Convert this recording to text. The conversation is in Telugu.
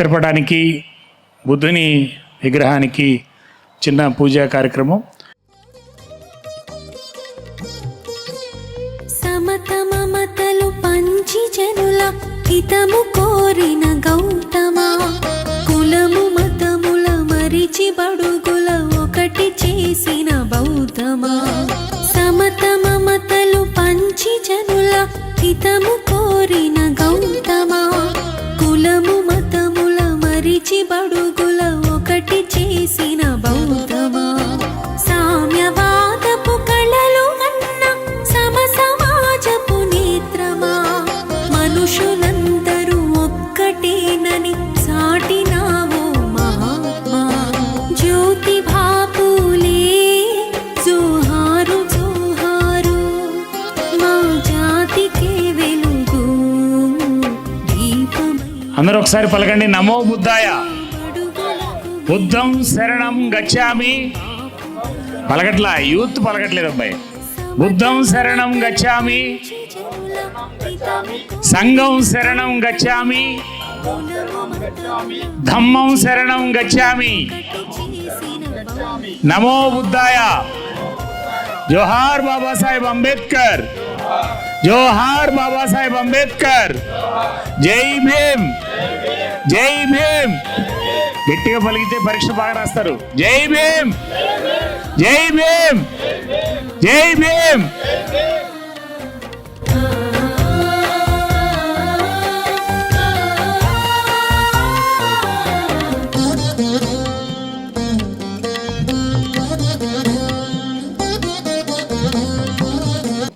చిత్రపటానికి బుద్ధుని విగ్రహానికి చిన్న పూజా కార్యక్రమం. సమతమమతలు పంచి జనుల హితము కోరిన గౌతమా. కులము మతముల మరిచి బడుగుల ఒకటి చేసిన బౌద్ధమా. సమతమమతలు పంచి జనుల హితము కోరిన గౌతమా. అందరూ ఒకసారి పలకండి. నమో బుద్ధాయ. బుద్ధం శరణం గచ్చామి. పలకట్లా యూత్ పలకట్లేదు అబ్బాయి. బుద్ధం శరణం గచ్చామి. సంఘం శరణం గచ్చామి. ధమ్మం శరణం గచ్చామి. నమో బుద్ధాయ. జోహార్ బాబాసాహెబ్ అంబేద్కర్. జోహార్ బాబాసాహెబ్ అంబేద్కర్ జై భీమ్ జై భీమ్ గట్టిగా పలికితే పరీక్ష బాగా రాస్తారు జై భీమ్ జై భీమ్ జై భీమ్ ఆ